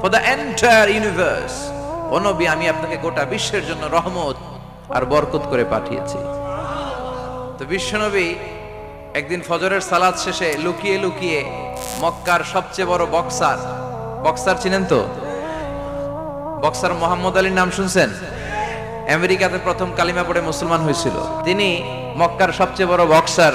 for the entire universe ও নবী, আমি আপনাকে গোটা বিশ্বের জন্য রহমত আর বরকত করে পাঠিয়েছি। তো বিশ্বনবী একদিন ফজরের সালাদ শেষে লুকিয়ে লুকিয়ে মক্কার সবচেয়ে বড় বক্সার বক্সার চিনেন তো? বক্সার মোহাম্মদ আলীর নাম শুনছেন? আমেরিকাতে প্রথম কালিমা পড়ে মুসলমান হয়েছিল। তিনি মক্কার সবচেয়ে বড় বক্সার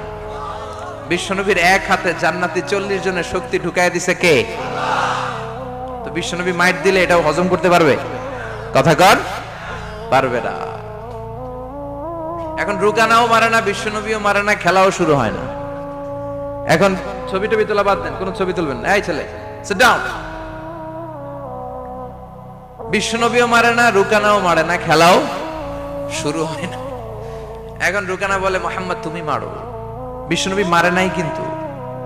বিশ্বনবীর এক হাতে জান্নাতি চল্লিশ জনের শক্তি ঢুকাই দিছে কে? তো বিশ্বনবী মাইট দিলে এটাও হজম করতে পারবে? কথা কর, পারবে না। এখন রুকানাও মারে না, বিশ্বনবীও মারে না, খেলাও শুরু হয় না। এখন ছবি টবি তোলা বাদ দেন, কোন ছবি তুলবেন না। এই ছেলে down বিশ্বনবীও মারে না রুকানাও মারে না, খেলাও শুরু হয় না। এখন রুকানা বলে, মোহাম্মদ, তুমি মারো। বিশ্বনবী মারে নাই কিন্তু।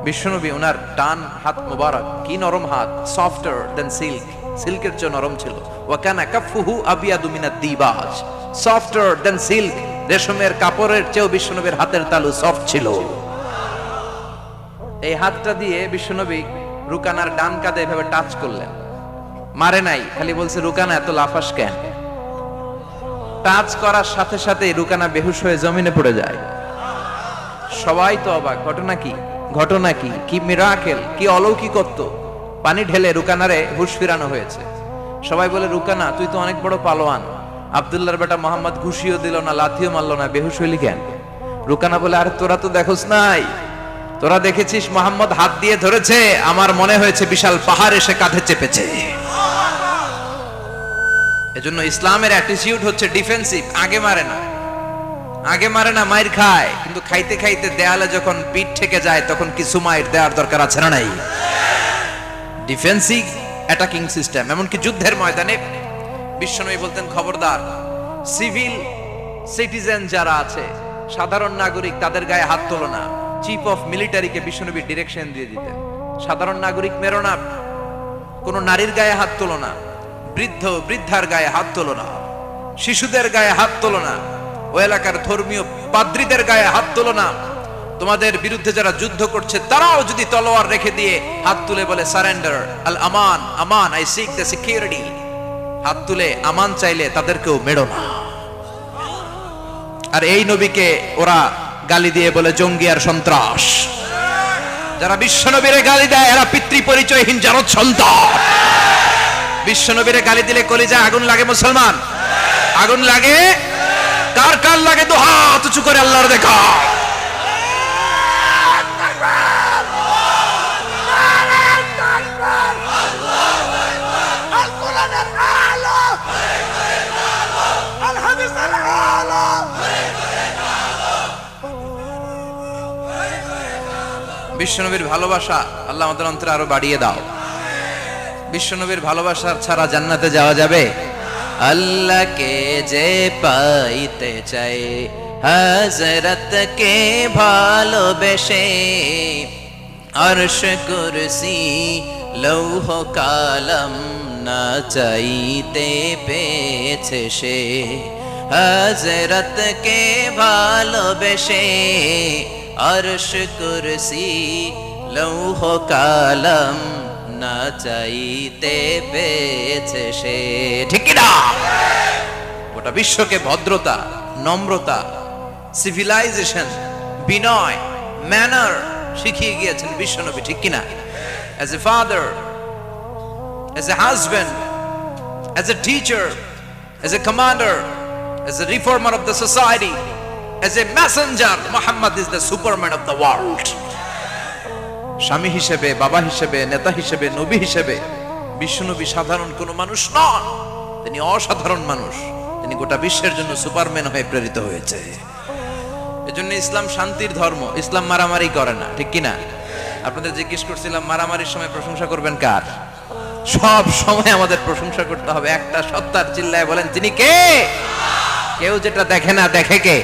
বিশ্বনবী ওনার ডান হাত মোবারক, কি নরম হাত সফটার দেন সিল্ক সিল্কের চেয়ে নরম ছিল। ওয়াকানা কাফুহু দিবাজ সফটার দেন সিল্ক রেশমের কাপড়ের চেয়েও হাতের তালু সফট ছিল। এই হাতটা দিয়ে বিশ্বনবী রুকানার ডান কাঁধে এভাবে টাচ করলেন। মারে নাই, খালি বলছে, রুকানা, এত লাফাস কেন? টাচ করার সাথে সাথে রুকানা বেহুশ হয়ে জমিনে পড়ে যায়। সবাই তো অবাক। ঘটনা কি? ঘটনা কি? কি মিরাকেল কি অলৌকিকত্ব? পানি ঢেলে রুকানারে হুশ ফিরানো হয়েছে। সবাই বলে, রুকানা, তুই তো অনেক বড় পালোয়ান। আব্দুল্লাহর বেটা মোহাম্মদ ঘুষিও দিল না, লাথিও মারলো না বেহুশ হইলি কেন রুকানা বলে, আরে, তোরা তো দেখোস নাই। তোরা দেখেছিস মোহাম্মদ হাত দিয়ে ধরেছে, আমার মনে হয়েছে বিশাল পাহাড় এসে কাঁধে চেপেছে। এজন্য ইসলামের অ্যাটিটিউড হচ্ছে ডিফেন্সিভ আগে মারে না। আগে মারে না, মায়ের খায়। কিন্তু খাইতে খাইতে দেয়ালে যখন পিঠ থেকে যায়, তখন কিছু মায়ের দেওয়ার দরকার আছে না নাই? ডিফেন্সিভ অ্যাটাকিং সিস্টেম এমনকি যুদ্ধের ময়দানে বিশ্বনবী বলতেন, খবরদার সিভিল সিটিজেন যারা আছে, সাধারণ নাগরিক তাদের গায়ে হাত তোলো না। চিফ অফ মিলিটারিকে বিশ্বনবী ডিরেকশন দিয়ে দিতেন। সাধারণ নাগরিক মেরো না, কোনো নারীর গায়ে হাত তোলো না, বৃদ্ধ বৃদ্ধার গায়ে হাত তোলো না, শিশুদের গায়ে হাত তোলো না। ও এলাকার ধর্মীয় পাদ্রীদের গায়ে হাত তোলো না। তোমাদের বিরুদ্ধে যারা যুদ্ধ করছে, তারাও যদি তলোয়ার রেখে দিয়ে হাত তুলে বলে সারেন্ডার আল আমান আমান আই সিক দ্য সিকিউরিটি হাত তুলে আমান চাইলে তাদেরকেও মেড়ো না। আর এই নবীকে ওরা গালি দিয়ে বলে, জঙ্গি আর সন্ত্রাস। যারা বিশ্বনবীরে গালি দেয়, এরা পিতৃ পরিচয়হীন জারদ সন্তান। বিশ্বনবীরে গালি দিলে কলিজা আগুন লাগে মুসলমান। আগুন লাগে কার কার লাগে তো হাত উঁচু করে আল্লাহর দেখা? বিশ্বনবীর ভালোবাসা আল্লাহ আমাদের অন্তরে আরও বাড়িয়ে দাও। বিশ্বনবীর ভালোবাসা ছাড়া জান্নাতে যাওয়া যাবে? আল্লাহকে যে পাইতে চাই হজরতকে ভালোবেসে আরশ কুরসি লৌহ কালম না চাইতে পেয়েছে সে। হজরতকে ভালোবেসে আরশ কুরসি লৌহ কালম না চাইতে পেয়েছে সে ঠিক না গোটা বিশ্বকে ভদ্রতা নম্রতা সিভিলাইজেশন বিনয় ম্যানার শিখিয়ে গিয়েছেন বিশ্বনবী ঠিক কিনা as a father as a husband as a teacher, as a commander, as a reformer of the society, as a messenger, Muhammad is the superman of the world. স্বামী হিসেবে, বাবা হিসেবে, নেতা হিসেবে, নবী হিসেবে বিশ্বনবী সাধারণ কোনো মানুষ নন। তিনি অসাধারণ মানুষ। তিনি গোটা বিশ্বের জন্য সুপারম্যান হয়ে প্রেরিত হয়েছে। এজন্য ইসলাম শান্তির ধর্ম। ইসলাম মারামারি করে না, ঠিক কিনা? আপনাদের জিজ্ঞেস করছিলাম, মারামারির সময় প্রশংসা করবেন কার? সব সময় আমাদের প্রশংসা করতে হবে। একটা সত্তার চিল্লায় বলেন তিনি কে? কেউ যেটা দেখে না, দেখে কে?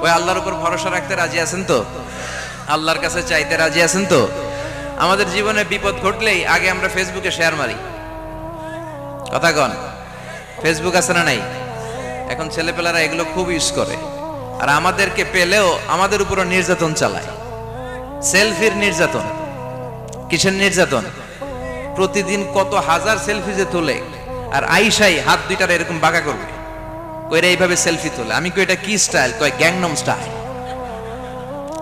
ওই আল্লাহর উপর ভরসা রাখতে রাজি আছেন তো? আল্লাহর কাছে চাইতে রাজি আছেন তো? আমাদের জীবনে বিপদ ঘটলেই আগে আমরা ফেসবুকে শেয়ার মারি। কথা কন, ফেসবুক আছে না নাই? এখন ছেলেপেলারা এগুলো খুব ইউজ করে। আর আমাদেরকে পেলেও আমাদের উপরও নির্যাতন চালায়। সেলফির নির্যাতন। কিসের নির্যাতন? প্রতিদিন কত হাজার সেলফি যে তোলে, আর আইসাই হাত দুইটার এরকম বাঁকা করবে। কইরা এইভাবে সেলফি তোলে। আমি কই এটা কি স্টাইল কয় গ্যাংনম স্টাইল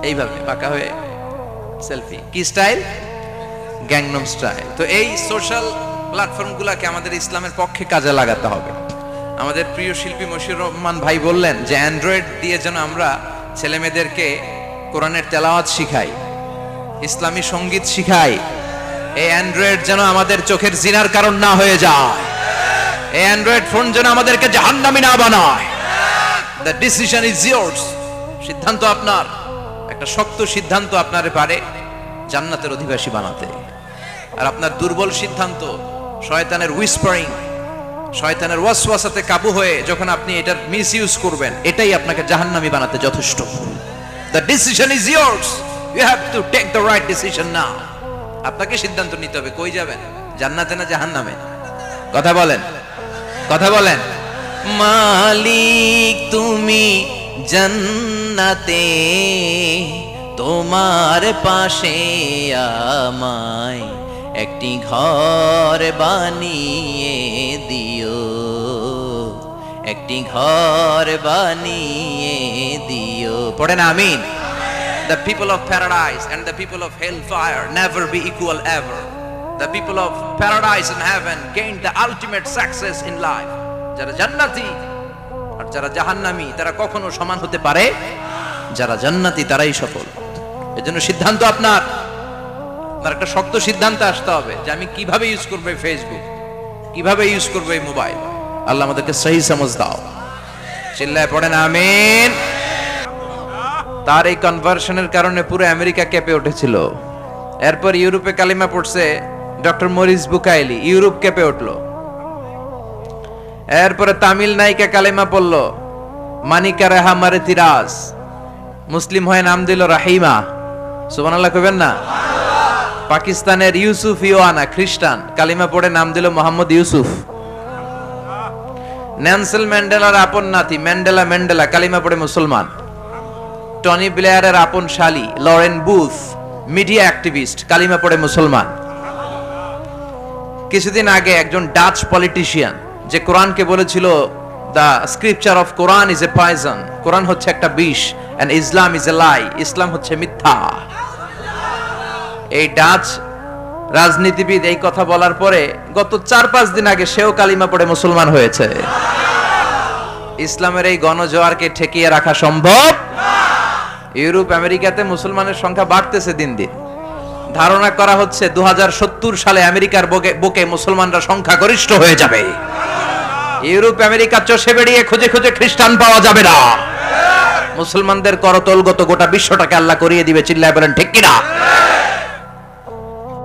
এইভাবে পাকা হয়ে সেলফি। কি স্টাইল? Gangnam style. তো এই সোশ্যাল প্ল্যাটফর্মগুলোকে আমাদের ইসলামের পক্ষে কাজে লাগাতে হবে। আমাদের প্রিয় শিল্পী মশিউর রহমান ভাই বললেন যে, অ্যান্ড্রয়েড দিয়ে যেন আমরা ছেলে মেয়েদেরকে কোরআনের তেলাওয়াত শিখাই, ইসলামী সংগীত শিখাই, এই অ্যান্ড্রয়েড যেন আমাদের চোখের জিনার কারণ না হয়ে যায়, এই অ্যান্ড্রয়েড ফোন যেন আমাদেরকে জাহান্নামী না বানায়। দ্য ডিসিশন ইজ ইয়ার্স সিদ্ধান্ত আপনার। একটা শক্ত সিদ্ধান্ত আপনারে পারে জান্নাতের অধিবাসী বানাতে। আর আপনার দুর্বল সিদ্ধান্ত, শয়তানের উইসপারিং শয়তানের ওয়াসওয়াসাতে কাবু হয়ে যখন আপনি এটার মিস ইউজ করবেন, এটাই আপনাকে জাহান্নামী বানাতে যথেষ্ট। The decision is yours you have to take the right decision now আপনাকে সিদ্ধান্ত নিতে হবে, কই যাবেন? জান্নাতে না জাহান্নামে? কথা বলেন কথা বলেন। মালিক তুমি জান্নাতে তোমার পাশে আমায় একটি ঘর বানিয়ে দিও একটি ঘর বানিয়ে দিও পড়েন আমিন The people of paradise and the people of hellfire never be equal ever. The people of paradise and heaven gain the ultimate success in life. যারা জান্নাতি আর যারা জাহান্নামী, তারা কখনো সমান হতে পারে? যারা জান্নাতি, তারাই সফল। এজন্য সিদ্ধান্ত আপনার। আপনার একটা শক্ত সিদ্ধান্ত আসতে হবে যে আমি কীভাবে ইউজ করব ফেসবুক কীভাবে ইউজ করব এই মোবাইল আল্লাহ আমাদেরকে সহি সমজ দাও। চিল্লায় পড়েন, আমিন। তার এই কনভার্সনের কারণে পুরো আমেরিকা কেঁপে উঠেছিল। এরপর ইউরোপে কালিমা পড়ছে, ডক্টর মরিস বুকাইলি, ইউরোপ কেঁপে উঠল। এরপরে তামিল নায়িকা কালিমা পড়ল, মানিকা রেহা মারে তিরাজ। মুসলিম হয়ে নাম দিল রাহিমা। সুবহানাল্লাহ কইবেন না? পাকিস্তানের ইউসুফ ইওয়ানা, খ্রিস্টান। কালিমা পড়ে নাম দিল মোহাম্মদ ইউসুফ। ন্যান্সেল ম্যান্ডেলার আপন নাতি ম্যান্ডেলা ম্যান্ডেলা, কালিমা পড়ে মুসলমান। টনি ব্লেয়ারের আপন শালি, লরেন বুথ, মিডিয়া অ্যাক্টিভিস্ট, কালিমা পড়ে মুসলমান। কিছুদিন আগে একজন ডাচ পলিটিশিয়ান যে কোরআনকে বলেছিল the scripture of Quran is a poison Quran হচ্ছে একটা বিষ এন্ড ইসলাম ইজ এ লাই ইসলাম হচ্ছে মিথ্যা। এই ডাচ রাজনীতিবিদ এই কথা বলার পরে গত চার পাঁচ দিন আগে সেও কালিমা পড়ে মুসলমান হয়েছে। ইসলামের এই গণজোয়ারকে ঠেকিয়ে রাখা সম্ভব? ইউরোপ, আমেরিকাতে মুসলমানের সংখ্যা বাড়তেছে দিন দিন। ধারণা করা হচ্ছে দু হাজার সত্তর সালে আমেরিকার বুকে বুকে মুসলমানরা সংখ্যা গরিষ্ঠ হয়ে যাবে। ইউরোপ আমেরিকা চষে বেরিয়ে খুঁজে খুঁজে খ্রিস্টান পাওয়া যাবে না। মুসলমানদের করতলগত গোটা বিশ্বটাকে আল্লাহ করিয়ে দিবে, চিল্লায় বলেন, ঠিক কিনা?